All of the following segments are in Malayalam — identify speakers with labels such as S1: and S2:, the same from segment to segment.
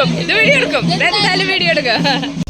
S1: എടുക്കും. ഇത് വീഡിയോ എടുക്കും. എന്തായാലും വീഡിയോ എടുക്കും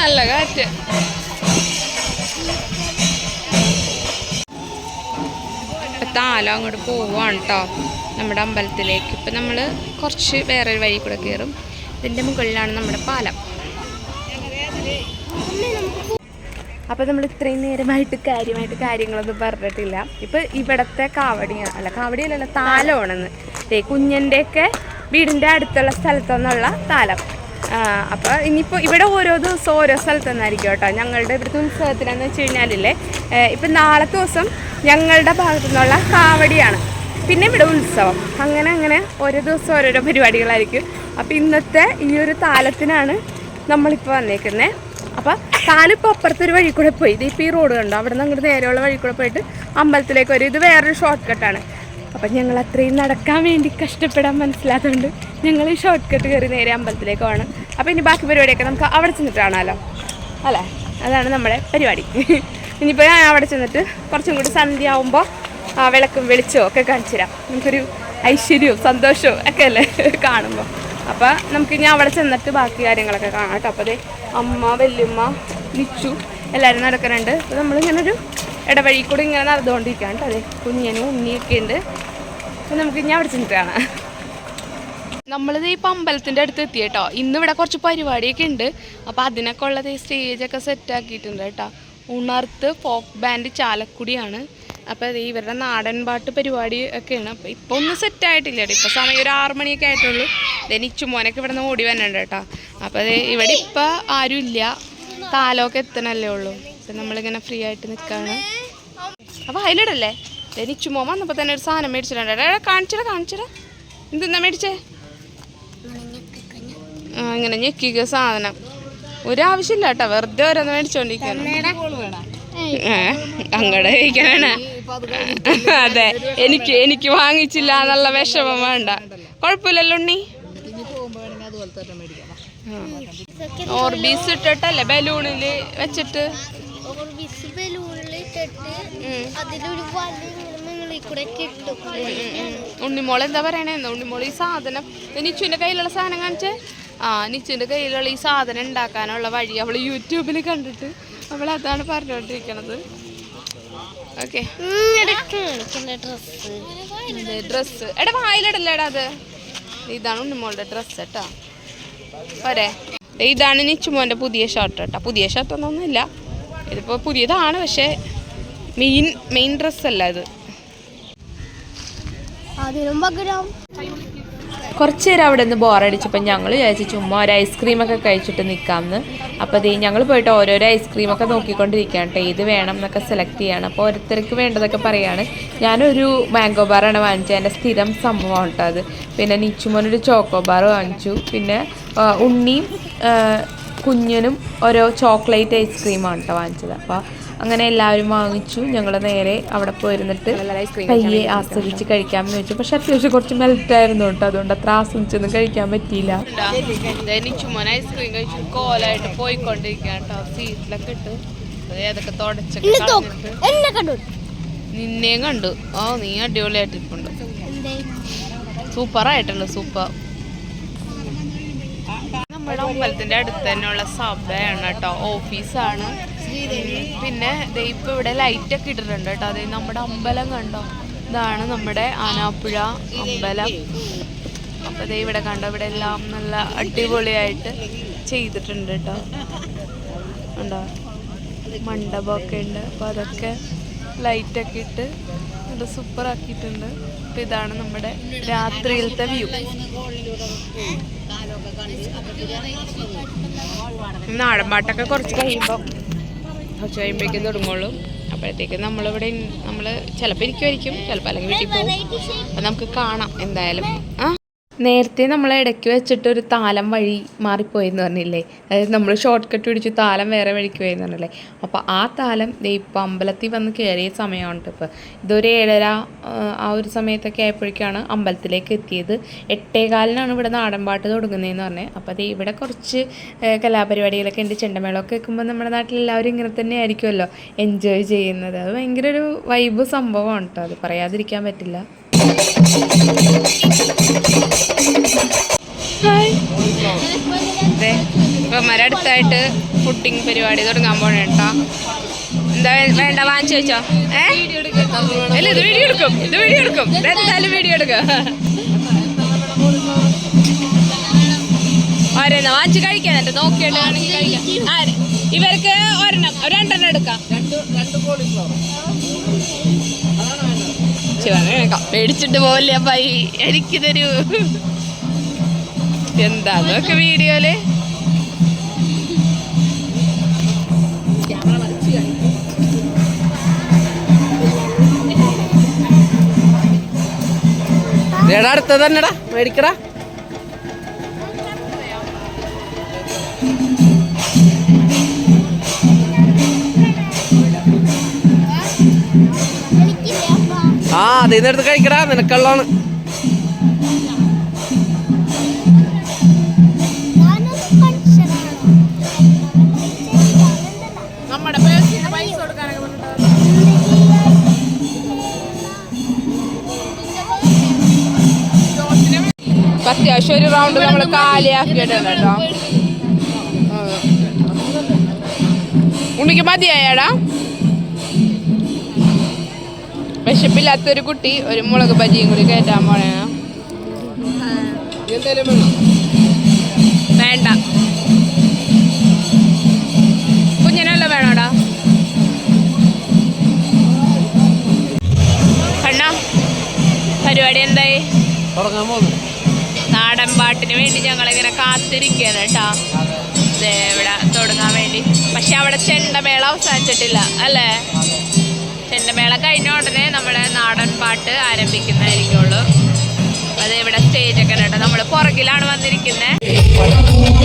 S1: നല്ല കാറ്റ്. താലം അങ്ങോട്ട് പോവാണ് കേട്ടോ നമ്മുടെ അമ്പലത്തിലേക്ക്. ഇപ്പം നമ്മൾ കുറച്ച് വേറൊരു വഴി കൂടെ കയറും ഇതിന്റെ മുകളിലാണ് നമ്മുടെ പാലം. അപ്പോൾ നമ്മൾ ഇത്രയും നേരമായിട്ട് കാര്യമായിട്ട് കാര്യങ്ങളൊന്നും പറഞ്ഞിട്ടില്ല. ഇപ്പം ഇവിടുത്തെ കാവടിയാണ് അല്ല കാവടിയല്ലല്ലോ താലമാണെന്ന് കുഞ്ഞന്റെയൊക്കെ വീടിന്റെ അടുത്തുള്ള സ്ഥലത്തുനിന്നുള്ള താലം. അപ്പോൾ ഇനിയിപ്പോൾ ഇവിടെ ഓരോ ദിവസവും ഓരോ സ്ഥലത്തു നിന്നായിരിക്കും കേട്ടോ. ഞങ്ങളുടെ ഇവിടുത്തെ ഉത്സവത്തിനെന്ന് വെച്ച് കഴിഞ്ഞാലില്ലേ ഇപ്പം നാളത്തെ ദിവസം ഞങ്ങളുടെ ഭാഗത്തു നിന്നുള്ള കാവടിയാണ്. പിന്നെ ഇവിടെ ഉത്സവം. അങ്ങനെ അങ്ങനെ ഓരോ ദിവസം ഓരോരോ പരിപാടികളായിരിക്കും. അപ്പോൾ ഇന്നത്തെ ഈ ഒരു താലത്തിനാണ് നമ്മളിപ്പോൾ വന്നേക്കുന്നത് അപ്പോൾ താലിപ്പോൾ അപ്പുറത്തൊരു വഴി കൂടെ പോയി. ഇതിപ്പോൾ ഈ റോഡ് കണ്ടോ? അവിടെ നിന്ന് അങ്ങോട്ട് നേരെയുള്ള വഴി കൂടെ പോയിട്ട് അമ്പലത്തിലേക്ക് വരും. ഇത് വേറൊരു ഷോർട്ട് കട്ടാണ് അപ്പം ഞങ്ങൾ അത്രയും നടക്കാൻ വേണ്ടി കഷ്ടപ്പെടാൻ മനസ്സിലാത്തതുകൊണ്ട് ഞങ്ങൾ ഈ ഷോർട്ട് കട്ട് കയറി നേരെ അമ്പലത്തിലേക്ക് പോകണം അപ്പോൾ ഇനി ബാക്കി പരിപാടിയൊക്കെ നമുക്ക് അവിടെ ചെന്നിട്ട് കാണാമല്ലോ അല്ലേ? അതാണ് നമ്മുടെ പരിപാടി. ഇനിയിപ്പോൾ ഞാൻ അവിടെ ചെന്നിട്ട് കുറച്ചും കൂടി സന്ധ്യ ആവുമ്പോൾ ആ വിളക്കും വെളിച്ചവും ഒക്കെ കാണിച്ചു തരാം. നമുക്കൊരു ഐശ്വര്യവും സന്തോഷവും ഒക്കെ അല്ലേ കാണുമ്പോൾ അപ്പോൾ നമുക്ക് ഇനി അവിടെ ചെന്നിട്ട് ബാക്കി കാര്യങ്ങളൊക്കെ കാണാം കേട്ടോ. അപ്പോൾ അമ്മ വല്യമ്മ നിച്ചു എല്ലാവരും നടക്കുന്നുണ്ട്. അപ്പോൾ നമ്മളിങ്ങനെ ഒരു ഇടവഴി കൂടി ഇങ്ങനെ നടന്നുകൊണ്ടിരിക്കുകയാണ് കേട്ടോ. അതെ കുഞ്ഞനും ഉണ്ണിയൊക്കെ ഉണ്ട്. അപ്പം നമുക്ക് ഇനി അവിടെ ചെന്നിട്ട് നമ്മളിത് ഈ അമ്പലത്തിന്റെ അടുത്ത് എത്തി കേട്ടോ. ഇന്ന് ഇവിടെ കുറച്ച് പരിപാടിയൊക്കെ ഉണ്ട്. അപ്പോൾ അതിനൊക്കെ ഉള്ളത് സ്റ്റേജൊക്കെ സെറ്റ് ആക്കിയിട്ടുണ്ട് കേട്ടോ. ഉണർത്ത് ഫോക്ക് ബാൻഡ് ചാലക്കുടിയാണ്. അപ്പോൾ ഇവരുടെ നാടൻ പാട്ട് പരിപാടി ഒക്കെയാണ്. അപ്പോൾ ഇപ്പോൾ ഒന്നും സെറ്റ് ആയിട്ടില്ല കേട്ടോ. ഇപ്പോൾ സമയം ഒരു ആറ് മണിയൊക്കെ ആയിട്ടുള്ളൂ. ദനിച്ചു ഇച്ചുമോനൊക്കെ ഇവിടെ നിന്ന് ഓടി വന്നിട്ടുണ്ട് കേട്ടോ. അപ്പോൾ ഇവിടെ ഇപ്പോൾ ആരും ഇല്ല താലമൊക്കെ എത്തണല്ലേ ഉള്ളൂ. അപ്പം നമ്മളിങ്ങനെ ഫ്രീ ആയിട്ട് നിൽക്കുകയാണ് അപ്പോൾ അതിലിടല്ലേ എനിക്ക് മോമ വന്നപ്പോൾ തന്നെ ഒരു സാധനം മേടിച്ചിട്ടുണ്ട്. എടാ കാണിച്ചിട കാണിച്ചടാ. എന്തെന്നാ മേടിച്ചേ? ആ, ഇങ്ങനെ ഞെക്കിക്ക സാധനം. ഒരാവശ്യമില്ല കേട്ടോ വെറുതെ ഓരോന്ന് മേടിച്ചോണ്ടിരിക്കണം. അങ്ങടെ കഴിക്കാനാണ് അതെ എനിക്ക് എനിക്ക് വാങ്ങിച്ചില്ല എന്നുള്ള വിഷമം വേണ്ട. കുഴപ്പമില്ലല്ലോ ഉണ്ണി. ഓർബീസ് ഇട്ടിട്ടല്ലേ ബലൂണിൽ വെച്ചിട്ട്?
S2: ബലൂണിലിട്ടിട്ട് അതിലൊരു
S1: ഉണ്ണിമോൾ എന്താ പറയണേ? ഉണ്ണിമോൾ ഈ സാധനം നിച്ചുവിന്റെ കയ്യിലുള്ള സാധനം കാണിച്ചേ? ആ നിച്ചുവിന്റെ കയ്യിലുള്ള ഈ സാധനം ഉണ്ടാക്കാനുള്ള വഴി അവൾ യൂട്യൂബിൽ കണ്ടിട്ട് അവൾ അതാണ് പറഞ്ഞുകൊണ്ടിരിക്കണത് ഓക്കെ.
S2: ഡ്രസ്സ്.
S1: എടാ വായിലിടല്ലേടാ അത്? ഇതാണ് ഉണ്ണിമോളുടെ ഡ്രസ്സ് കേട്ടോ. പോരെ. ഇതാണ് നിച്ചുമോന്റെ പുതിയ ഷർട്ട് കേട്ടോ. പുതിയ ഷർട്ട് ഒന്നൊന്നുമില്ല ഇതിപ്പോൾ പുതിയതാണ് പക്ഷേ മെയിൻ മെയിൻ ഡ്രസ്സല്ല ഇത്.
S3: കുറച്ച് നേരം അവിടെ നിന്ന് ബോറടിച്ചപ്പോൾ ഞങ്ങൾ വിചാരിച്ചു ചുമ്മാ ഒരു ഐസ്ക്രീമൊക്കെ കഴിച്ചിട്ട് നിൽക്കാമെന്ന് അപ്പോൾ ദേ ഞങ്ങൾ പോയിട്ട് ഓരോരോ ഐസ്ക്രീമൊക്കെ നോക്കിക്കൊണ്ടിരിക്കുകയാണ് കേട്ടോ ഇത് വേണം എന്നൊക്കെ സെലക്ട് ചെയ്യണം. അപ്പോൾ ഓരോരുത്തർക്ക് വേണ്ടതൊക്കെ പറയാണ്. ഞാനൊരു മാംഗോ ബാറാണ് വാങ്ങിച്ചത്. എന്റെ സ്ഥിരം സംഭവമാണ് കേട്ടോ അത്. പിന്നെ നിച്ചുമോനൊരു ചോക്കോ ബാർ വാങ്ങിച്ചു. പിന്നെ ഉണ്ണിയും കുഞ്ഞിനും ഓരോ ചോക്ലേറ്റ് ഐസ്ക്രീമാണ് കേട്ടോ വാങ്ങിച്ചത്. അപ്പോൾ അങ്ങനെ എല്ലാവരും വാങ്ങിച്ചു. ഞങ്ങൾ നേരെ അവിടെ പോയിരുന്നിട്ട് പയ്യെ ആസ്വദിച്ച് കഴിക്കാമെന്ന് വെച്ചു പക്ഷെ അത്യാവശ്യം കുറച്ച് മെൽറ്റ് ആയിരുന്നു കേട്ടോ അതുകൊണ്ട് അത്ര ആസ്വദിച്ചൊന്നും കഴിക്കാൻ പറ്റിയില്ല.
S1: ഐസ്ക്രീം കഴിച്ചു. കോലായിട്ട് പോയിക്കൊണ്ടിരിക്കുകയാണ് കേട്ടോ സീറ്റിലൊക്കെ ഇട്ട്. ദേ തുടച്ചൊക്കെ
S2: എന്നെ കണ്ടു.
S1: നിന്നെയും കണ്ടു. ഓ നീ അടിപൊളിയായിട്ടിരിപ്പുണ്ട്.
S2: എന്തേ
S1: സൂപ്പറായിട്ടുണ്ട് സൂപ്പർ. നമ്മുടെ അമ്പലത്തിന്റെ അടുത്ത് തന്നെയുള്ള സഭയാണ് കേട്ടോ. ഓഫീസാണ്. പിന്നെ ഇപ്പൊ ഇവിടെ ലൈറ്റ് ഒക്കെ ഇട്ടിട്ടുണ്ട് കേട്ടോ. അതായത് നമ്മുടെ അമ്പലം കണ്ടോ? ഇതാണ് നമ്മുടെ ആനാപ്പുഴ അമ്പലം. അപ്പൊ ദേ ഇവിടെ കണ്ടോ? ഇവിടെ എല്ലാം നല്ല അടിപൊളിയായിട്ട് ചെയ്തിട്ടുണ്ട് കേട്ടോ. ഉണ്ടോ മണ്ഡപമൊക്കെ ഉണ്ട്. അപ്പൊ അതൊക്കെ ലൈറ്റൊക്കെ ഇട്ട് നല്ല സൂപ്പർ ആക്കിയിട്ടുണ്ട്. അപ്പൊ ഇതാണ് നമ്മുടെ രാത്രിയിലത്തെ വ്യൂ നാടൻ പാട്ടൊക്കെ കുറച്ച് കഴിയുമ്പോൾ കുറച്ച് കഴിയുമ്പോഴേക്കും തുടങ്ങുള്ളൂ. അപ്പോഴത്തേക്കും നമ്മളിവിടെ നമ്മൾ ചിലപ്പോൾ ഇരിക്കുമായിരിക്കും ചിലപ്പോൾ അല്ലെങ്കിൽ വീട്ടിൽ പോകും. അപ്പം നമുക്ക് കാണാം എന്തായാലും. ആ?
S3: നേരത്തെ നമ്മൾ ഇടയ്ക്ക് വെച്ചിട്ട് ഒരു താലം വഴി മാറിപ്പോയെന്ന് പറഞ്ഞില്ലേ? അതായത് നമ്മൾ ഷോർട്ട് കട്ട് പിടിച്ച് താലം വേറെ വഴിക്ക് പോയെന്ന് പറഞ്ഞില്ലേ? അപ്പോൾ ആ താലം ദേ ഇപ്പം അമ്പലത്തിൽ വന്ന് കയറിയ സമയമാണ് ഇപ്പോൾ ഇതൊരു ഏഴര ആ, ഒരു സമയത്തൊക്കെ ആയപ്പോഴേക്കാണ് അമ്പലത്തിലേക്ക് എത്തിയത്. എട്ടേകാലിനാണ് ഇവിടെ നാടൻപാട്ട് തുടങ്ങുന്നതെന്ന് പറഞ്ഞത് അപ്പോൾ അത് ഇവിടെ കുറച്ച് കലാപരിപാടികളൊക്കെ ഉണ്ട്. ചെണ്ടമേളമൊക്കെ വെക്കുമ്പോൾ നമ്മുടെ നാട്ടിൽ എല്ലാവരും ഇങ്ങനെ തന്നെ ആയിരിക്കുമല്ലോ എൻജോയ് ചെയ്യുന്നത്. അത് ഭയങ്കര ഒരു വൈബ് സംഭവമാണ് കേട്ടോ അത് പറയാതിരിക്കാൻ പറ്റില്ല.
S1: അതെ ഇപ്പം അടുത്തായിട്ട് ഫുഡിങ് പരിപാടി തുടങ്ങാൻ പോണ കേട്ടോ എന്താ വേണ്ട വാങ്ങിച്ചു വെച്ചോ. ഏ? ഇത് വീഡിയോ എടുക്കും. ഇത് വീഡിയോ എടുക്കും. എന്തായാലും വീഡിയോ എടുക്കും. ഒരെണ്ണം വാങ്ങിച്ച് കഴിക്കാൻ എന്നിട്ട് നോക്കിയിട്ട് ആര്? ഇവർക്ക് ഒരെണ്ണം രണ്ടെണ്ണം എടുക്കാം. ശിവനേക്കാം പേടിച്ചിട്ട് പോവല്ലേ പൈ എനിക്കിതൊരു എന്താ അതൊക്കെ വീഡിയോയിൽ
S4: അടുത്ത അടുത്തതന്നെടാ മേടിക്കടാ. അതിൽ നിന്ന് എടുത്ത് കഴിക്കടാ നിനക്കുള്ളതാണ്
S1: ഇപ്പൊ അത്യാവശ്യം ഒരു റൗണ്ട് നമ്മൾ കാലിയാക്കിയിട്ടുണ്ട് കേട്ടോ. ഉണ്ണിക്ക് മതിയായടാ. വിശപ്പില്ലാത്തൊരു കുട്ടി ഒരു മുളക് ബജിയും കൂടി കയറ്റാൻ പോണേ വേണ്ട. കുഞ്ഞിനല്ല വേണോടാ? കണ്ണ പരിപാടി എന്തായി? നാടൻ പാട്ടിന് വേണ്ടി ഞങ്ങളിങ്ങനെ കാത്തിരിക്കുകയാണ് കേട്ടാ. ഇവിടെ തുടങ്ങാൻ വേണ്ടി. പക്ഷെ അവിടെ ചെണ്ടമേള അവസാനിച്ചിട്ടില്ല അല്ലേ? ചെണ്ടമേള കഴിഞ്ഞ ഉടനെ നമ്മുടെ നാടൻ പാട്ട് ആരംഭിക്കുന്നതായിരിക്കുള്ളൂ. അത് ഇവിടെ സ്റ്റേജൊക്കെ കേട്ടോ നമ്മൾ പുറകിലാണ് വന്നിരിക്കുന്നത്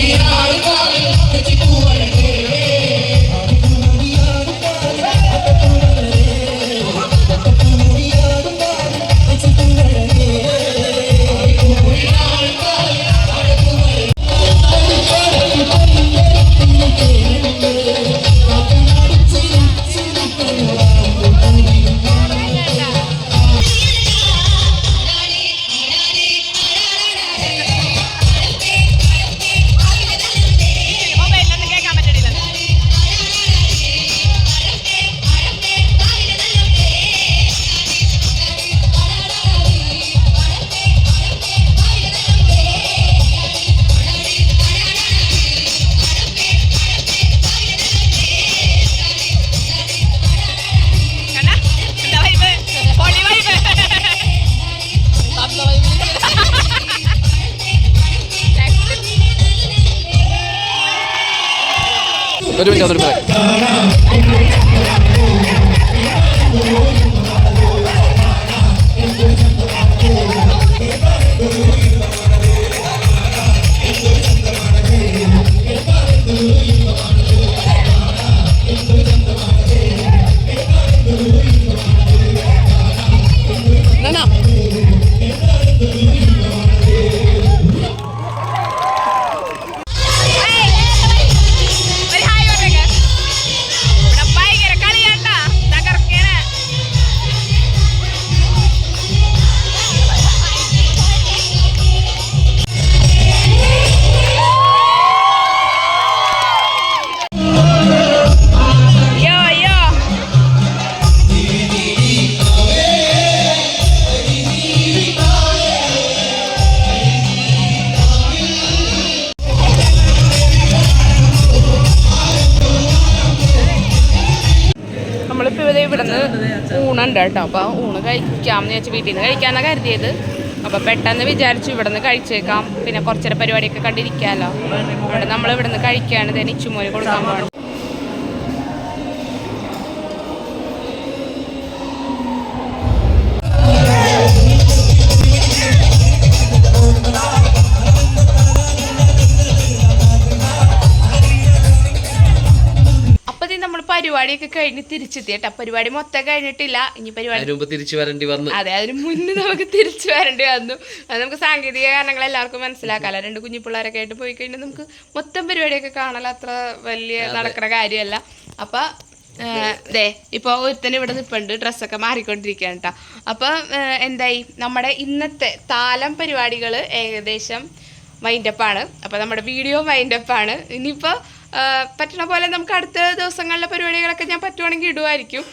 S4: ഒരു മിനിറ്റ് ഒരു മിനിറ്റ്
S1: കേട്ടോ. അപ്പോൾ ഊണ് കഴിക്കാമെന്ന് വെച്ച് വീട്ടിൽ നിന്ന് കഴിക്കാമെന്നാണ് കരുതിയത്. അപ്പോൾ പെട്ടെന്ന് വിചാരിച്ചു ഇവിടെ നിന്ന് കഴിച്ചേക്കാം. പിന്നെ കുറച്ചേരം പരിപാടിയൊക്കെ കണ്ടിരിക്കാമല്ലോ അവിടെ നമ്മൾ ഇവിടെ നിന്ന് കഴിക്കുകയാണ് ഇതേ നിച്ചുമോന് കൊടുക്കാൻ പോകണം നമ്മൾ പരിപാടിയൊക്കെ കഴിഞ്ഞ് തിരിച്ചെത്തി കേട്ടോ. പരിപാടി മൊത്തം കഴിഞ്ഞിട്ടില്ല. ഇനി പരിപാടി
S4: തിരിച്ചു വരേണ്ടി വന്നു.
S1: അതെ അതിന് മുന്നേ നമുക്ക് തിരിച്ചു വരേണ്ടി വന്നു. അത് നമുക്ക് സാങ്കേതിക കാരണങ്ങൾ എല്ലാവർക്കും മനസ്സിലാക്കാമല്ലോ രണ്ട് കുഞ്ഞു പിള്ളേരൊക്കെ ആയിട്ട് പോയി കഴിഞ്ഞാൽ നമുക്ക് മൊത്തം പരിപാടിയൊക്കെ കാണാൻ അത്ര വലിയ നടക്കുന്ന കാര്യമല്ല. അപ്പൊ ദേ ഇപ്പോൾ ഒരുത്തന് ഇവിടെ നിൽപ്പുണ്ട് ഡ്രസ്സൊക്കെ മാറിക്കൊണ്ടിരിക്കുകയാണ് കേട്ടോ. അപ്പൊ എന്തായി? നമ്മുടെ ഇന്നത്തെ താലം പരിപാടികൾ ഏകദേശം വൈൻഡപ്പാണ് അപ്പോൾ നമ്മുടെ വീഡിയോ വൈൻഡപ്പാണ് ഇനിയിപ്പോൾ പറ്റണ പോലെ നമുക്ക് അടുത്ത ദിവസങ്ങളിലെ പരിപാടികളൊക്കെ ഞാൻ പറ്റുവാണെങ്കിൽ ഇടുമായിരിക്കും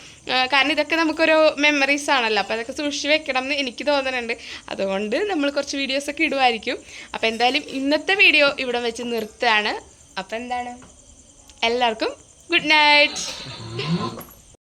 S1: കാരണം ഇതൊക്കെ നമുക്കൊരു മെമ്മറീസ് ആണല്ലോ. അപ്പോൾ അതൊക്കെ സൂക്ഷിച്ച് വെക്കണം എന്ന് എനിക്ക് തോന്നുന്നുണ്ട് അതുകൊണ്ട് നമ്മൾ കുറച്ച് വീഡിയോസൊക്കെ ഇടുമായിരിക്കും അപ്പോൾ എന്തായാലും ഇന്നത്തെ വീഡിയോ ഇവിടെ വെച്ച് നിർത്തുകയാണ്. അപ്പോൾ എന്താണ്? എല്ലാവർക്കും ഗുഡ് നൈറ്റ്